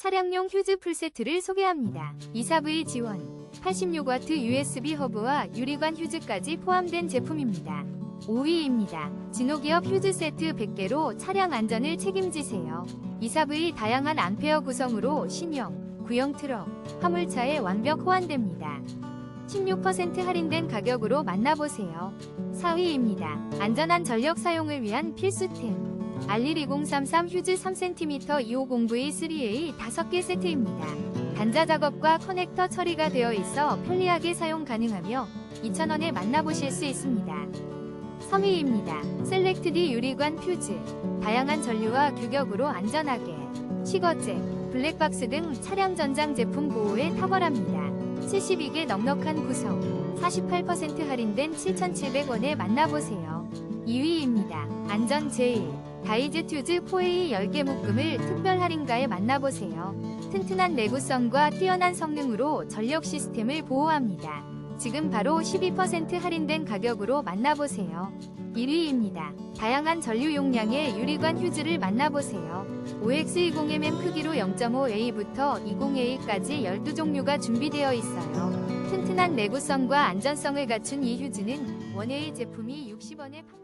차량용 휴즈 풀세트를 소개합니다. 24V 지원, 86W USB 허브와 유리관 휴즈까지 포함된 제품입니다. 5위입니다. 진호기업 휴즈 세트 100개로 차량 안전을 책임지세요. 24V 다양한 암페어 구성으로 신형, 구형 트럭, 화물차에 완벽 호환됩니다. 16% 할인된 가격으로 만나보세요. 4위입니다. 안전한 전력 사용을 위한 필수템. 알릴 2033 휴즈 3cm 250V3A 5개 세트입니다. 단자 작업과 커넥터 처리가 되어 있어 편리하게 사용 가능하며 2,000원에 만나보실 수 있습니다. 3위입니다. 셀렉트디 유리관 퓨즈. 다양한 전류와 규격으로 안전하게. 시거잭, 블랙박스 등 차량 전장 제품 보호에 탁월합니다. 72개 넉넉한 구성. 48% 할인된 7,700원에 만나보세요. 2위입니다. 안전 제일. 다이즈 튜즈 4A 10개 묶음을 특별 할인가에 만나보세요. 튼튼한 내구성과 뛰어난 성능으로 전력 시스템을 보호합니다. 지금 바로 12% 할인된 가격으로 만나보세요. 1위입니다. 다양한 전류 용량의 유리관 휴즈를 만나보세요. OX20mm 크기로 0.5A부터 20A까지 12종류가 준비되어 있어요. 튼튼한 내구성과 안전성을 갖춘 이 휴즈는 원웨이 제품이 60원에 판